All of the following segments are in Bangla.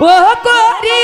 ও করি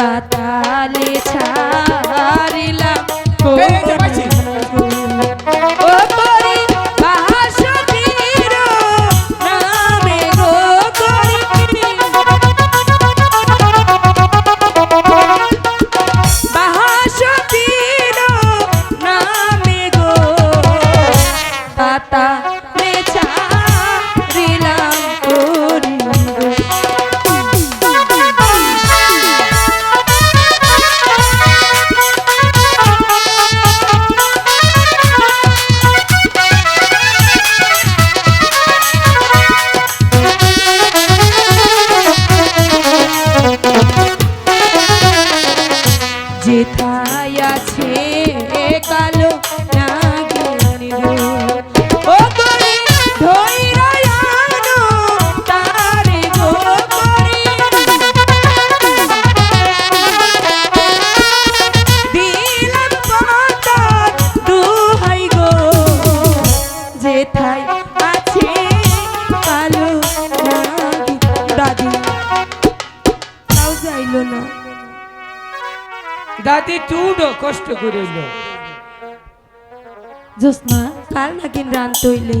dapat. ছিল না। দাদি চুড়ো কষ্ট করিল। জোৎস্না কাল নাকি রান তৈলে